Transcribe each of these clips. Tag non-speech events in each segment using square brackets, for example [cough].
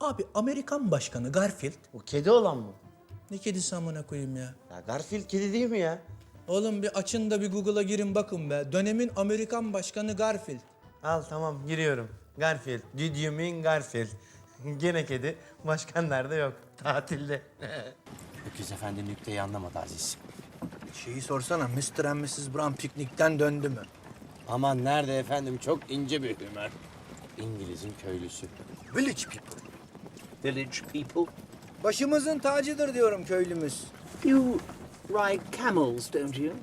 Abi Amerikan başkanı Garfield. O kedi olan mı? Ne kedisi amına koyayım ya? Ya Garfield kedi değil mi ya? Oğlum bir açın da bir Google'a girin bakın be. Dönemin Amerikan başkanı Garfield. Al tamam giriyorum. Garfield. Did you mean Garfield? [laughs] Gene kedi. Başkan nerede yok. [laughs] Tatilde. [laughs] Öküz efendi nükteyi anlamadı Aziz. Şeyi sorsana Mr. and Mrs. Brown piknikten döndü mü? Aman nerede efendim çok ince bir hümer. İngiliz'in köylüsü. Village people. Village people. Başımızın tacıdır diyorum köylümüz. You ride camels, don't you?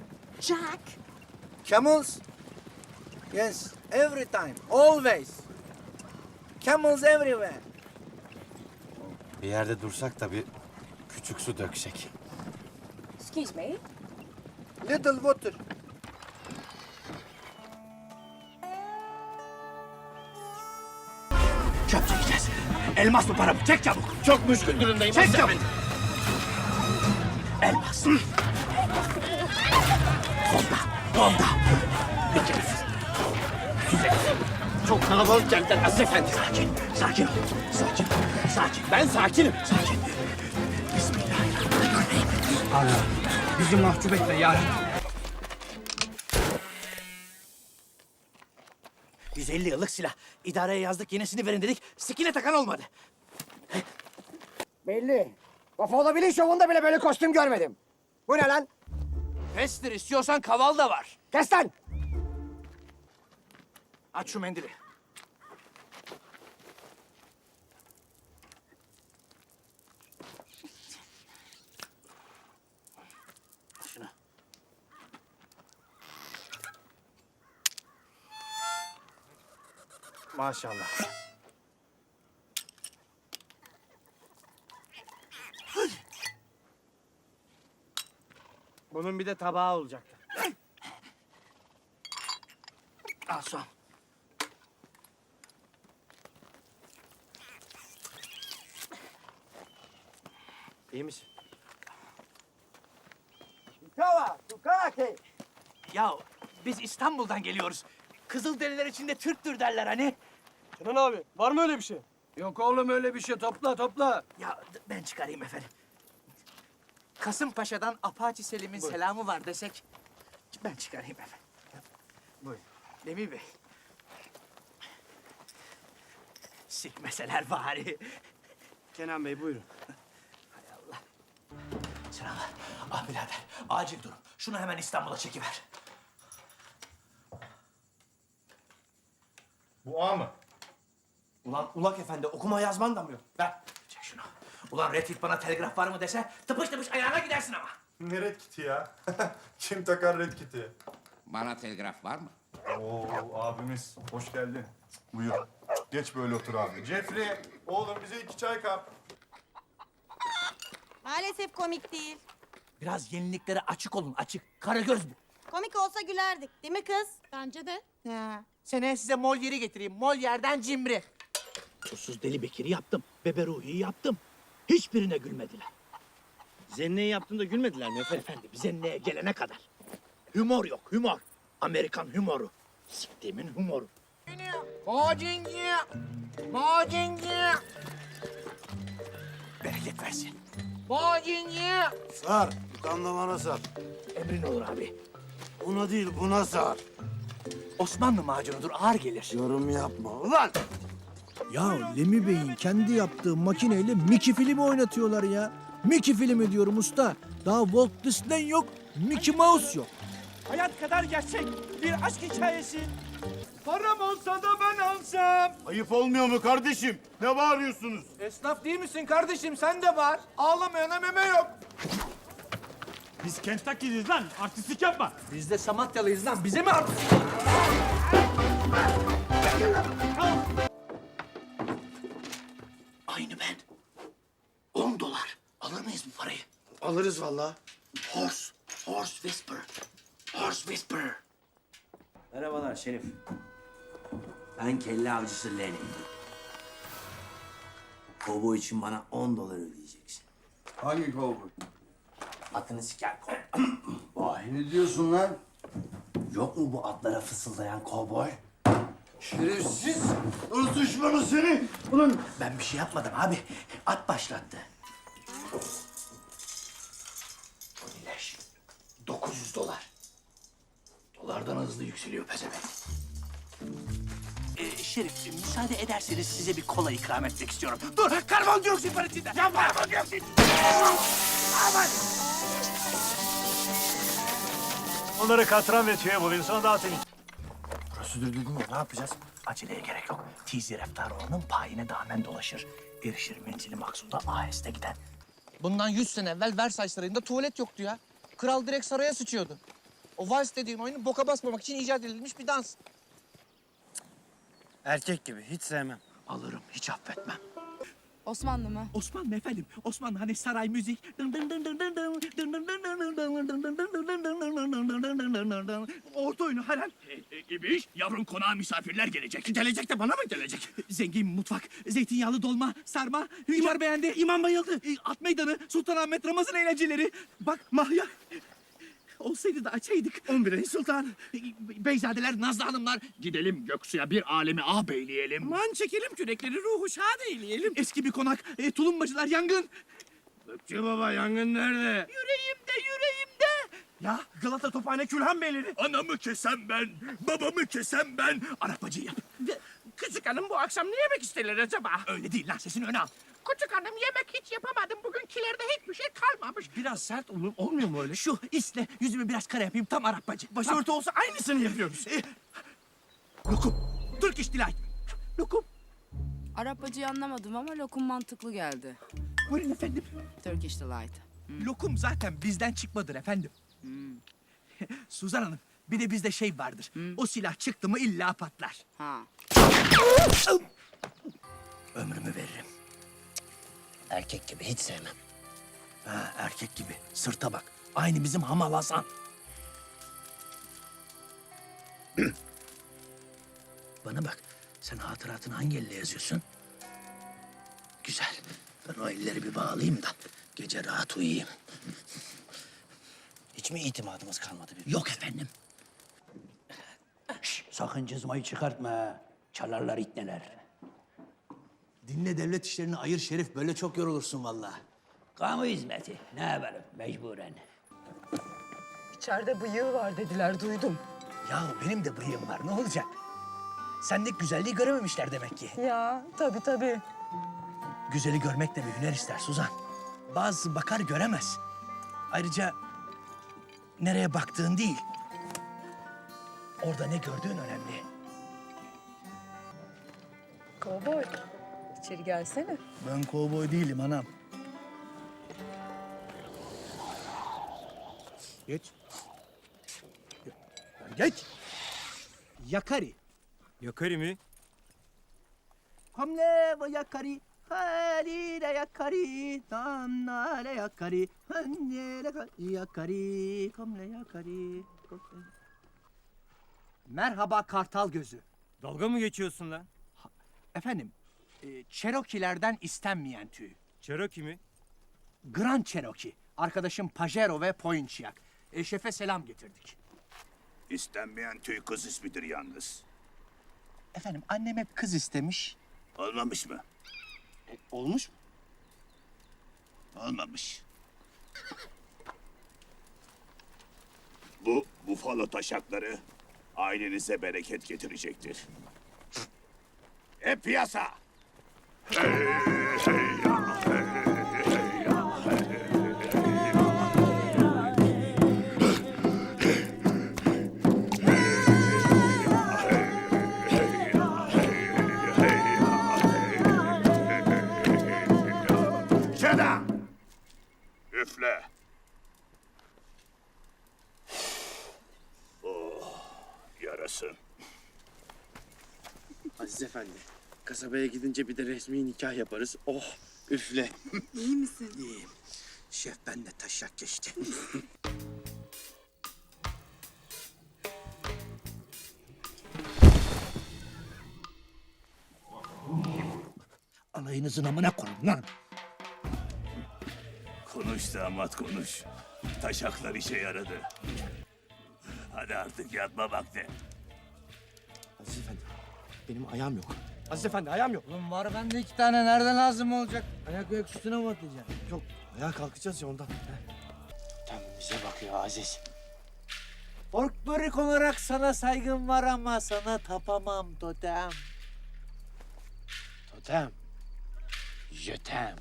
Jack, Camels? Yes, every time, always. Camels everywhere. Bir yerde dursak da bir küçük su döksek. excuse me. Little water. Elmas bu para bu. Çek çabuk. Çok müşkül durumdayım. Çek çabuk. Elmas. Bir kere. Çok kalabalık geldiler Aziz Efendi. Sakin. Sakin ol. Sakin. Sakin. Ben sakinim. Sakin. Bismillahirrahmanirrahim. Allah. Bizi mahcup etme ya Rabbi. 150 yıllık silah. İdareye yazdık yenisini verin dedik. Sikine takan olmadı. Belli. Kafa olabilir şovunda bile böyle kostüm görmedim. Bu ne lan? Pestir istiyorsan kaval da var. Kes lan! Aç şu mendili. Maşallah. Bunun bir de tabağı olacaktı. Al son. İyi misin? Kava. Ya biz İstanbul'dan geliyoruz. Kızılderililer içinde Türktür derler hani. Kenan abi, var mı öyle bir şey? Yok oğlum öyle bir şey. Topla, topla. Ya ben çıkarayım efendim. Kasımpaşa'dan Apache Selim'in selamı var desek. Ben çıkarayım efendim. Buyurun. Demir Bey. Sikmeseler bari. Kenan Bey buyurun. Sinan, ah birader acil durum. Şunu hemen İstanbul'a çekiver. Bu A mı? Ulan Ulak Efendi okuma yazman da mı yok? Ver. Çek şunu. Ulan Refik bana telgraf var mı dese tıpış tıpış ayağına gidersin ama. Ne red kiti ya? [laughs] Kim takar red kiti? Bana telgraf var mı? Oo abimiz hoş geldin. Buyur. Geç böyle otur abi. Jeffrey oğlum bize iki çay kap. Maalesef komik değil. Biraz yeniliklere açık olun açık. Karagöz bu. Komik olsa gülerdik değil mi kız? Bence de. Ya. Seneye size mol yeri getireyim. Mol yerden cimri. Susuz Deli Bekir'i yaptım. Bebe Ruhi'yi yaptım. Hiçbirine gülmediler. Zenneyi yaptığında gülmediler mi efendim? Efendim Zenne'ye gelene kadar. Humor yok, humor. Amerikan humoru. Siktiğimin humoru. Macinci, macinci. Bereket versin. Macinci. Sar, damlamana sar. Emrin olur abi. Buna değil, buna sar. Osmanlı macunudur, ağır gelir. Yorum yapma. Ulan! Ya Lemi Bey'in kendi yaptığı makineyle Mickey filmi oynatıyorlar ya. Mickey filmi diyorum usta. Daha Walt Disney yok, Mickey Mouse yok. Hayat kadar gerçek bir aşk hikayesi. Param olsa da ben alsam. Ayıp olmuyor mu kardeşim? Ne bağırıyorsunuz? Esnaf değil misin kardeşim? Sen de var. Ağlamayana meme yok. Biz Kentucky'liyiz lan. Artistlik yapma. Biz de Samatyalıyız lan, bize mi artık? Alırız vallahi. Horse, horse whisper. Horse whisper. Merhabalar Şerif. Ben kelle avcısı Lenny. Kovboy için bana 10 dolar ödeyeceksin. Hangi kovboy? Atını siker kov. [clears throat] Vay ne diyorsun lan? Yok mu bu atlara fısıldayan kovboy? Şerefsiz. Irz düşmanı seni. Ulan Ben bir şey yapmadım abi. At başlattı. 900 dolar. Dolardan hızlı yükseliyor pezevenk. Ee, Şerif, müsaade ederseniz size bir kola ikram etmek istiyorum. Dur, karbondioksit var içinde. Ya karbondioksit. Aman. onları katran ve tüye bulayım sonra dağıtın. Prosedür dedin ya, ne yapacağız? Aceleye gerek yok. Tizi Reftaroğlu'nun payine damen dolaşır. Erişir menzili maksuda aheste gider. Bundan 100 sene evvel Versailles Sarayı'nda tuvalet yoktu ya. Kral direkt saraya sıçıyordu. O vals dediğin oyunu boka basmamak için icat edilmiş bir dans. Erkek gibi hiç sevmem. Alırım, hiç affetmem. Osmanlı mı? Osmanlı efendim. Osmanlı hani saray müzik. Orta oyunu herhal. İbiş, yavrum konağa misafirler gelecek. Gelecek de bana mı gelecek? Zengin mutfak, zeytinyağlı dolma, sarma. İmar beğendi, imam bayıldı. At meydanı, Sultanahmet Ramazan eğlenceleri. Bak Mahya. Olsaydı da açaydık. 11. Sultan. Beyzadeler, Nazlı Hanımlar. Gidelim Göksu'ya bir alemi ağabeyleyelim. Aman çekelim kürekleri ruhu şad eyleyelim. Eski bir konak, e, tulumbacılar yangın. Gökçe baba yangın nerede? Yüreğimde, yüreğimde. Ya Galata Tophane Külhan Beyleri. Anamı kesem ben, babamı kesem ben. Arapacı yap. Küçük hanım bu akşam ne yemek isterler acaba? Öyle değil lan sesini öne al. Küçük hanım yemek hiç yapamadım. Bugünkilerde hiçbir şey kalmamış. Biraz sert olur, olmuyor mu öyle? Şu isle yüzümü biraz kare yapayım tam Arapacı. Başörtü olsa aynısını yapıyoruz. E, lokum. Turkish Delight. Lokum. Arapacıyı anlamadım ama lokum mantıklı geldi. Buyurun efendim. Turkish Delight. Lokum zaten bizden çıkmadır efendim. [laughs] Suzan Hanım, bir de bizde şey vardır. O silah çıktı mı illa patlar. Ha. Ömrümü veririm. Erkek gibi hiç sevmem. Ha, erkek gibi. Sırta bak. Aynı bizim Hamal Hasan. [clears throat] Bana bak. Sen hatıratını hangi elle yazıyorsun? Güzel. Ben o elleri bir bağlayayım da gece rahat uyuyayım. Hiç mi itimadımız kalmadı bir? Yok efendim. [laughs] Şş, sakın cızmayı çıkartma. Çalarlar itneler. Dinle devlet işlerini ayır Şerif. Böyle çok yorulursun vallahi. Kamu hizmeti. Ne yapalım mecburen. İçeride bıyığı var dediler duydum. Ya benim de bıyığım var ne olacak? Sendeki güzelliği görememişler demek ki. Ya tabii tabii. Güzeli görmek de bir hüner ister Suzan. Bazısı bakar göremez. Ayrıca nereye baktığın değil. Orada ne gördüğün önemli. Kovboy. İçeri gelsene. Ben kovboy değilim anam. Geç. Geç. Yakari. Yakari mi? Hamle ve yakari. Halile yakari. Damnale yakari. Hannele yakari. Hamle yakari. Merhaba Kartal Gözü. Dalga mı geçiyorsun lan? Efendim, e, Cherokee'lerden istenmeyen tüy. Cherokee mi? Grand Cherokee. Arkadaşım Pajero ve Poinchiak. E, şefe selam getirdik. İstenmeyen tüy kız ismidir yalnız. Efendim annem hep kız istemiş. Olmamış mı? Olmuş mu? Olmamış. Bu bufalo taşakları ailenize bereket getirecektir. E piyasa! Çena! Üfle! Oh, yarasın. Aziz Efendi, kasabaya gidince bir de resmi nikah yaparız. Oh, üfle. İyi misin? [laughs] İyiyim. Şef ben de taşak geçti. [laughs] Alayınızın amına koyun lan. Konuş damat konuş. Taşaklar işe yaradı. Hadi artık yatma vakti. Aziz Efendi. Benim ayağım yok. Aziz Efendi ayağım yok. Oğlum var bende iki tane. Nerede lazım olacak? Ayak ayak üstüne mi atacaksın? Yok ayağa kalkacağız ya ondan. Tam bize bakıyor Aziz. Folklorik olarak sana saygım var ama sana tapamam totem. Totem. Jötem.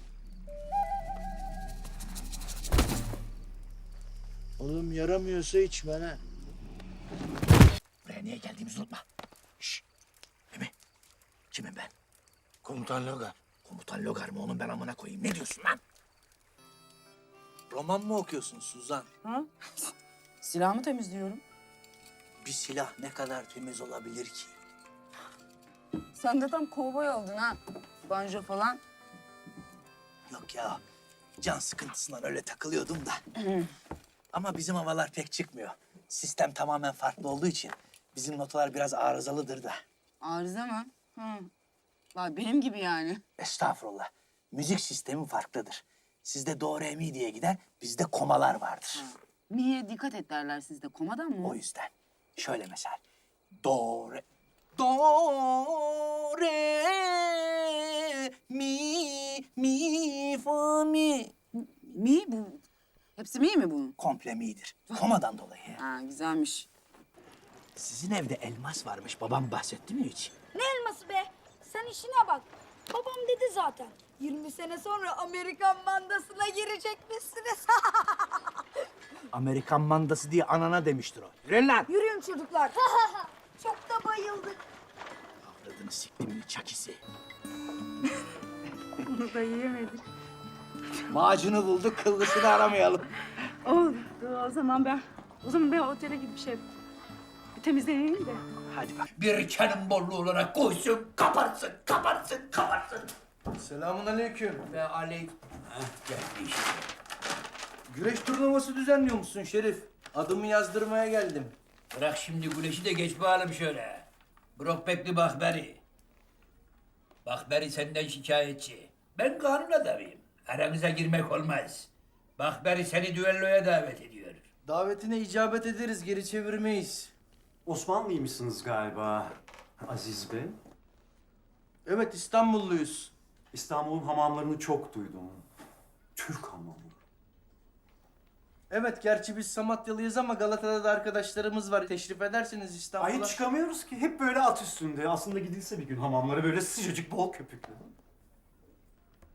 Oğlum yaramıyorsa içme ha. Buraya niye geldiğimizi unutma. Kimim ben? Komutan Logar. Komutan Logar mı onun ben amına koyayım. Ne diyorsun lan? Roman mı okuyorsun Suzan? Silahımı temizliyorum. Bir silah ne kadar temiz olabilir ki? Sen de tam kovboy oldun ha. Banjo falan. Yok ya. Can sıkıntısından öyle takılıyordum da. [clears throat] Ama bizim havalar pek çıkmıyor. Sistem tamamen farklı olduğu için bizim notalar biraz arızalıdır da. Arıza mı? Hı. Vay benim gibi yani. Estağfurullah. Müzik sistemi farklıdır. Sizde do, re, mi diye gider, bizde komalar vardır. Niye dikkat et derler sizde komadan mı? O yüzden. Şöyle mesela. Do, re, do, re, mi, mi, fa, mi. Mi bu? Hepsi mi mi bunun? Komple mi'dir. Komadan dolayı. Ha güzelmiş. Sizin evde elmas varmış. Babam bahsetti mi hiç? Ne elması be? Sen işine bak. Babam dedi zaten. 20 sene sonra Amerikan mandasına girecekmişsiniz. [laughs] Amerikan mandası diye anana demiştir o. Yürüyün lan. Yürüyün çocuklar. [laughs] Çok da bayıldık. Avradını siktimin çakisi. [laughs] Bunu da yiyemedik. Macunu bulduk, kıllısını aramayalım. Oldu. O zaman ben o zaman ben otele gidip şey bir temizleneyim de. Hadi bak. Bir cannonball olarak koysun, kaparsın, kaparsın, kaparsın. Selamun aleyküm. Ve aleyh... Heh, geldi işte. Güreş turnuvası düzenliyor musun Şerif? Adımı yazdırmaya geldim. Bırak şimdi güneşi de geç bakalım şöyle. Brockback'li Bahberi. Bahberi senden şikayetçi. Ben kanun adamıyım. Aramıza girmek olmaz. Bahberi seni düelloya davet ediyor. Davetine icabet ederiz, geri çevirmeyiz. Osmanlıymışsınız galiba Aziz Bey. Evet, İstanbulluyuz. İstanbul'un hamamlarını çok duydum. Türk hamamı. Evet, gerçi biz Samatyalıyız ama Galata'da da arkadaşlarımız var. Teşrif ederseniz İstanbul'a. Ay hiç çıkamıyoruz ki. Hep böyle at üstünde. Aslında gidilse bir gün hamamlara böyle sıcacık bol köpüklü.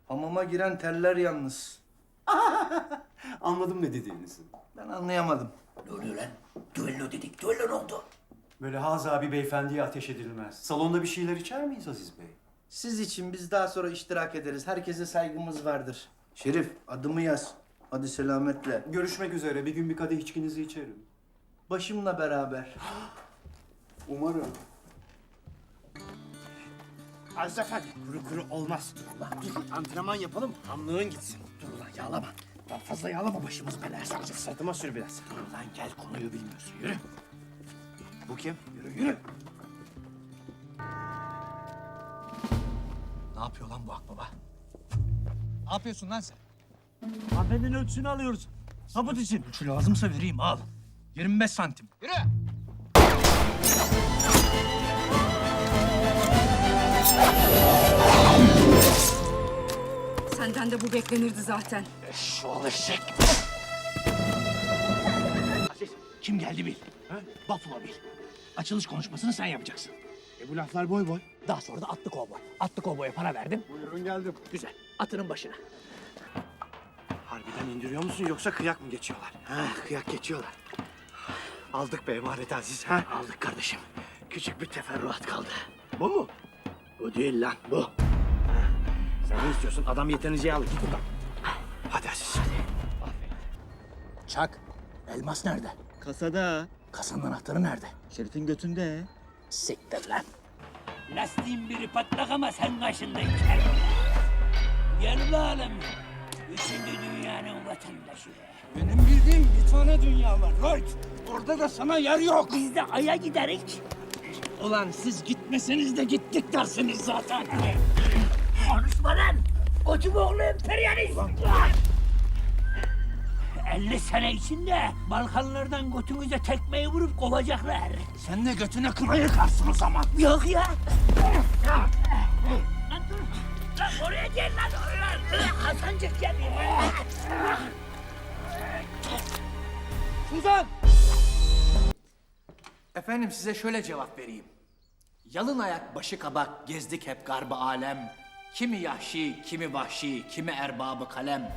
Hamama giren terler yalnız. [laughs] Anladım ne dediğinizi. Ben anlayamadım. Ne oluyor lan? Düello dedik. Düello ne oldu? Böyle Haza bir beyefendiye ateş edilmez. Salonda bir şeyler içer miyiz Aziz Bey? Siz için biz daha sonra iştirak ederiz. Herkese saygımız vardır. Şerif, adımı yaz. Hadi selametle. Görüşmek üzere. Bir gün bir kadeh içkinizi içerim. Başımla beraber. Umarım. Aziz Efendi kuru kuru olmaz. Dur ulan dur. Antrenman yapalım hamlığın gitsin. Dur ulan yağlama. Daha fazla yağlama başımız belaya saracak. Sırtıma sür biraz. Dur ulan gel konuyu bilmiyorsun yürü. Bu kim? Yürü yürü. Ne yapıyor lan bu akbaba? Ne yapıyorsun lan sen? Hanımefendinin ölçüsünü alıyoruz. Sabut için. Şu lazımsa vereyim al. 25 santim. Yürü. Senden de bu beklenirdi zaten. Şu eşek. Kim geldi bil. Ha? Buffalo bil. Açılış konuşmasını sen yapacaksın. E bu laflar boy boy. Daha sonra da atlı kovboy. Atlı kovboya para verdim. Buyurun geldim. Güzel. Atının başına. Harbiden indiriyor musun yoksa kıyak mı geçiyorlar? Ha, kıyak geçiyorlar. Aldık be emanet Aziz ha? Aldık kardeşim. Küçük bir teferruat kaldı. Bu mu? Bu değil lan bu. Ha, Sen ne istiyorsun? Adam yeteneceği al. Git buradan. Hadi Aziz. Çak. Elmas nerede? Kasada. Kasanın anahtarı nerede? Şerif'in götünde. Siktir lan. Lastiğin biri patlak ama sen kaşındın kel. Gel bakalım. Üçüncü dünyanın vatandaşı. Benim bildiğim bir tane dünya var. Lloyd. Orada da sana yer yok. Biz de aya giderik. Ulan siz gitmeseniz de gittik dersiniz zaten. Konuşma lan. Koçum oğlu emperyalist. 50 sene içinde Balkanlardan götünüze tekmeyi vurup kovacaklar. Sen de götüne kına yıkarsın o zaman. Yok ya. Lan dur. Lan oraya gel lan oraya. Hasancık geliyor. Suzan! Efendim size şöyle cevap vereyim. Yalın ayak başı kabak gezdik hep garbı alem. Kimi yahşi, kimi vahşi, kimi erbabı kalem.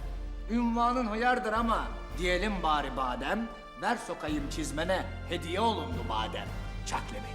Ünvanın hıyardır ama diyelim bari badem. Ver sokayım çizmene, hediye olundu badem. Çaklemi.